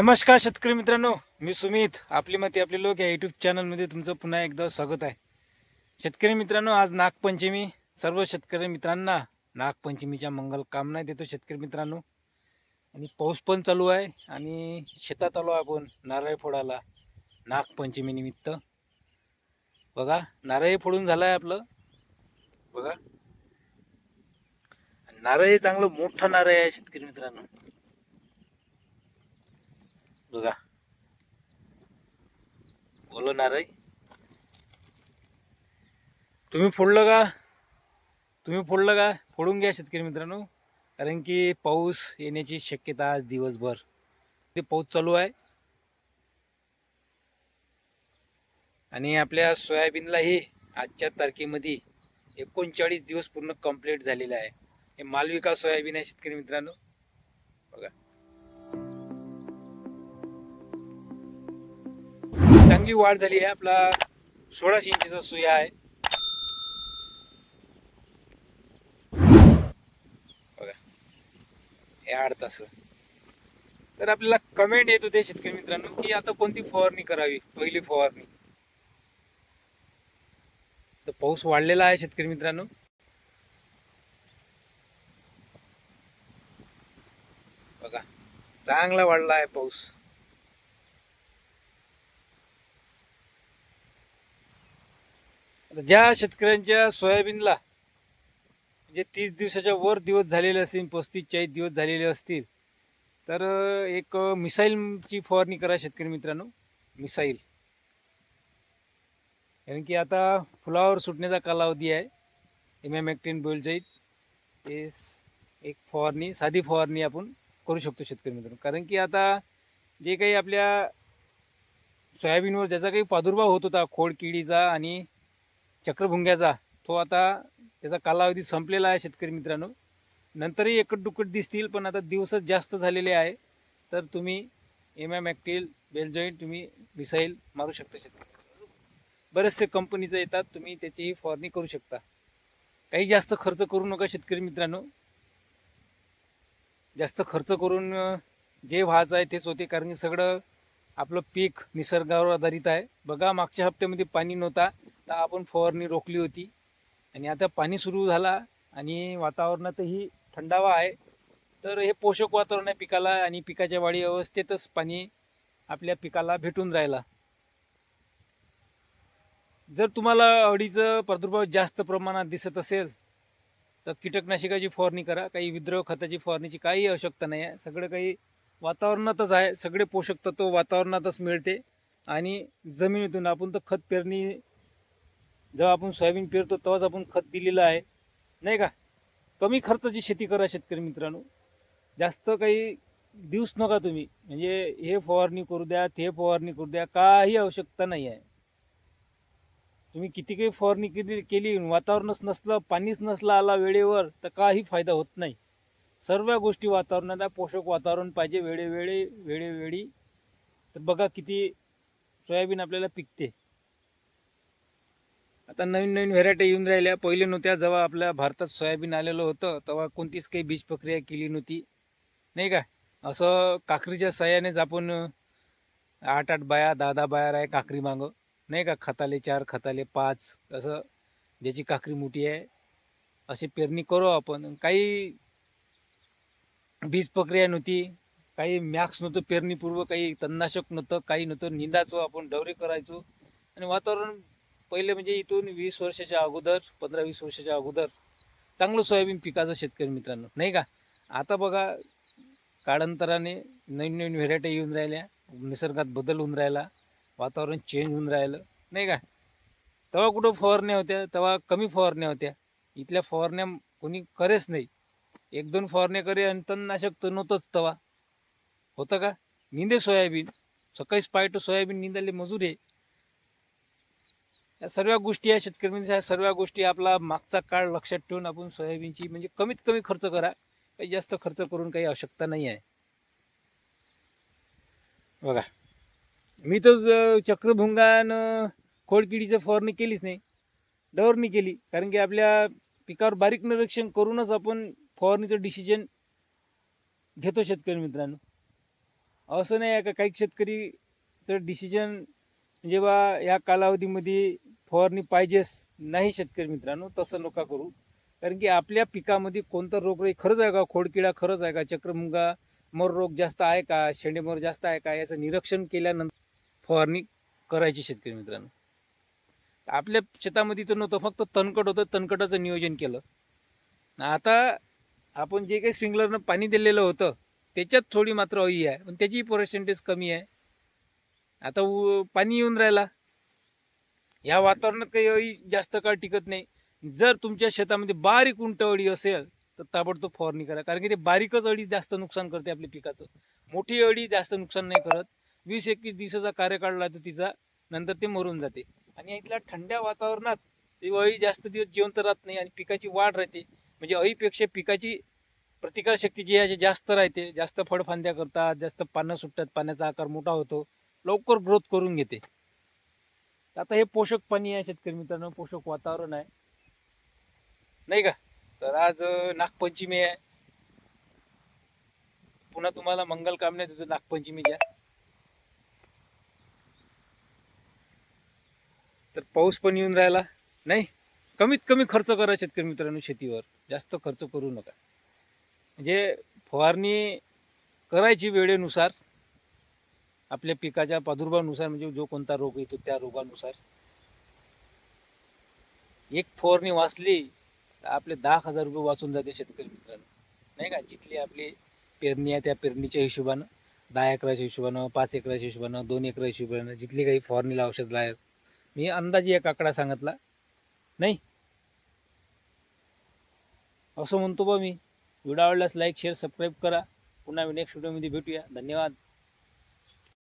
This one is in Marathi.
नमस्कार शेतकरी मित्रांनो मी सुमित आपली मते आपले लोक या यूट्यूब चॅनलमध्ये तुमचं पुन्हा एकदा स्वागत आहे. शेतकरी मित्रांनो आज नागपंचमी. सर्व शेतकरी मित्रांना नागपंचमीच्या मंगल कामना देतो शेतकरी मित्रांनो. आणि पाऊस पण चालू आहे आणि शेतात आलो आपण नारळ फोडायला नागपंचमीनिमित्त बघा नारळ फोडून झालं आहे आपलं. बघा. नारळ चांगलं मोठं नारळ आहे शेतकरी मित्रांनो. बघा. बोलो नारळ तुम्ही फोडलं का? तुम्ही फोडलं का? फोडून घ्या शेतकरी मित्रांनो. कारण की पाऊस येण्याची शक्यता आज दिवसभर. ते पाऊस चालू आहे. आणि आपल्या सोयाबीनलाही आजच्या तारखेमध्ये एकोणचाळीस दिवस पूर्ण कंप्लीट झालेला आहे. हे मालविका सोयाबीन आहे शेतकरी मित्रांनो. चांगली वाढ झाली आहे. आपला सोळाशे इंचीचा सुया आहे. बघा. हे आठ तास. तर आपल्याला कमेंट येत होते शेतकरी मित्रांनो की आता कोणती फवारणी करावी? पहिली फवारणी. तर पाऊस वाढलेला आहे शेतकरी मित्रांनो. बघा. चांगला वाढला आहे पाऊस. आता ज्या शेतकऱ्यांच्या सोयाबीनला म्हणजे तीस दिवसाच्या वर दिवस झालेले असतील पस्तीस चाळीस दिवस झालेले असतील तर एक मिसाईलची फवारणी करा शेतकरी मित्रांनो. मिसाईल. कारण की आता फुलावर सुटण्याचा कालावधी आहे. एमॅमॅक्टिन बोलजाईट ते एक फवारणी साधी फवारणी आपण करू शकतो शेतकरी मित्रांनो. कारण की आता जे काही आपल्या सोयाबीनवर ज्याचा काही प्रादुर्भाव होत होता खोडकिडीचा आणि चक्रभुंग्याचा तो आता त्याचा कालावधी संपलेला आहे शेतकरी मित्रांनो. नंतरही एकट दुकट दिसतील पण आता दिवस जास्त झालेले आहे. तर तुम्ही एम एम ॲक्टिल बेलजॉईंट तुम्ही मिसाईल मारू शकता शेतकरी. बरेचसे कंपनीचं येतात तुम्ही त्याचीही फवारणी करू शकता. काही जास्त खर्च करू नका शेतकरी मित्रांनो. जास्त खर्च करून जे व्हायचं आहे तेच होते कारण की सगळं आपलं पीक निसर्गावर आधारित आहे. बघा मागच्या हप्त्यामध्ये पाणी नव्हता. तर आपण फवारणी रोखली होती आणि आता पाणी सुरू झाला आणि वातावरणातही थंडावा आहे. तर हे पोषक वातावरण आहे पिकाला आणि पिकाच्या वाढी अवस्थेतच पाणी आपल्या पिकाला भेटून राहिला. जर तुम्हाला अडीचं प्रादुर्भाव जास्त प्रमाणात दिसत असेल तर कीटकनाशकाची फवारणी करा. काही विद्रव खताची फवारणीची काही आवश्यकता नाही आहे. सगळं काही वातावरणातच आहे. सगळे पोषक तत्व वातावरणातच मिळते. आणि जमिनीतून आपण तर खत पेरणी जेव्हा आपण सोयाबीन पेरतो तेव्हाच आपण खत दिलेलं आहे. नाही का? कमी खर्चाची शेती करा शेतकरी मित्रांनो. जास्त काही दिवस नका तुम्ही. म्हणजे हे फवारणी करू द्या ते फवारणी करू द्या काही आवश्यकता नाही आहे. तुम्ही किती काही फवारणी केली केली वातावरणच नसलं पाणीच नसलं आला वेळेवर तर काही फायदा होत नाही. सर्व गोष्टी वातावरणात आहे. पोषक वातावरण पाहिजे वेळेवेळी वेळेवेळी. तर बघा किती सोयाबीन आपल्याला पिकते. आता नवीन नवीन व्हेरायटी येऊन राहिल्या. पहिले नव्हत्या. जेव्हा आपल्या भारतात सोयाबीन आलेलं होतं तेव्हा कोणतीच काही बीज प्रक्रिया केली नव्हती. नाही का? असं काकरीच्या सहाय्यानेच आपण आठ आठ बाया दहा दहा बाया आहे काकरी मागं. नाही का? खताले चार खताले पाच असं ज्याची काकरी मोठी आहे अशी पेरणी करू आपण. काही बीज प्रक्रिया नव्हती. काही मॅक्स नव्हतं पेरणीपूर्व काही तणनाशक नव्हतं काही नव्हतं. निंदाचो आपण डवरे करायचो. आणि वातावरण पहिले म्हणजे इथून वीस वर्षाच्या अगोदर पंधरा वीस वर्षाच्या अगोदर चांगलं सोयाबीन पिकाचं शेतकरी मित्रांनो नाही का? आता बघा काळांतराने नवीन नवीन व्हेरायटी येऊन राहिल्या निसर्गात बदल होऊन राहिला वातावरण चेंज होऊन राहिलं नाही का? तेव्हा कुठं फवारण्या होत्या तेव्हा कमी फवारण्या होत्या. इथल्या फवारण्या कोणी करेच नाही. एक दोन फवारण्या करे आणि तणनाशक तर नव्हतंच तेव्हा. होतं का? निंदे सोयाबीन. सकाळीच पायटो सोयाबीन निंदाले मजूर आहे या सर्व गोष्टी आहे शेतकऱ्यांच्या म्हणजे ह्या सर्व गोष्टी आपला मागचा काळ लक्षात ठेवून आपण सोयाबीनची म्हणजे कमीत कमी खर्च करा. काही जास्त खर्च करून काही आवश्यकता नाही आहे. बघा. मी तर चक्रभुंगानं चक्रभुंगान खोडकिडीचं फवारणी केलीच नाही. डवरणी केली. कारण की आपल्या पिकावर बारीक निरीक्षण करूनच आपण फवारणीचं डिसिजन घेतो शेतकरी मित्रांनो. असं नाही आहे का काही शेतकरीचं डिसिजन जेव्हा या कालावधीमध्ये फवारणी पाहिजेच नाही शेतकरी मित्रांनो तसं नका करू. कारण की आपल्या पिकामध्ये कोणता रोग रे- खरंच आहे का खोडकिडा खरंच आहे का चक्रमुंगा मर रोग जास्त आहे का शेंडेमोर जास्त आहे का याचं निरीक्षण केल्यानंतर फवारणी करायची शेतकरी मित्रांनो. आपल्या शेतामध्ये तर नव्हतं फक्त तणकट होतं तणकटाचं नियोजन केलं. आता आपण जे काही स्प्रिंकलरनं पाणी दिलेलं होतं त्याच्यात थोडी मात्र अळी आहे पण त्याचीही पर्सेंटेज कमी आहे. आता पाणी येऊन राहिला. या वातावरणात काही अळी जास्त काळ टिकत नाही. जर तुमच्या शेतामध्ये बारीक उंट अळी असेल तर ताबडतोब फवारणी करा. कारण की ते बारीकच अळी जास्त नुकसान करते आपल्या पिकाचं. मोठी अळी जास्त नुकसान नाही करत. वीस एकवीस दिवसाचा कार्यकाळ लागतो तिचा नंतर ते मरून जाते. आणि इथल्या थंड्या वातावरणात ती अळी जास्त दिवस जिवंत राहत नाही आणि पिकाची वाढ राहते. म्हणजे अळीपेक्षा पिकाची प्रतिकारशक्ती जी आहे जास्त राहते. जास्त फळफांद्या करतात जास्त पानं सुटतात पाण्याचा आकार मोठा होतो. लवकर ग्रोथ करून घेते. आता हे पोषक पाणी आहे शेतकरी मित्रांनो पोषक वातावरण आहे. नाही का? तर आज नागपंचमी आहे. पुन्हा तुम्हाला मंगल कामने देतो नागपंचमीच्या तर पाऊस पण येऊन राहिला. नाही कमीत कमी खर्च करा शेतकरी मित्रांनो शेतीवर. जास्त खर्च करू नका. म्हणजे फवारणी करायची वेळेनुसार आपल्या पिकाच्या प्रादुर्भावानुसार म्हणजे जो कोणता रोग येतो त्या रोगानुसार. एक फवारणी वाचली तर आपले दहा हजार रुपये वाचून जाते शेतकरी मित्रांनो. नाही का? जिथली आपली पेरणी आहे त्या पेरणीच्या हिशोबानं दहा एकराच्या हिशोबानं पाच एकराच्या हिशोबानं दोन एकरा हिशोबानं जिथली काही फवारणीला औषध आहेत मी अंदाजे एक आकडा सांगितला. नाही? असं म्हणतो बा मी. व्हिडिओ आवडल्यास लाईक शेअर सबस्क्राईब करा. पुन्हा मी नेक्स्ट व्हिडिओमध्ये भेटूया. धन्यवाद.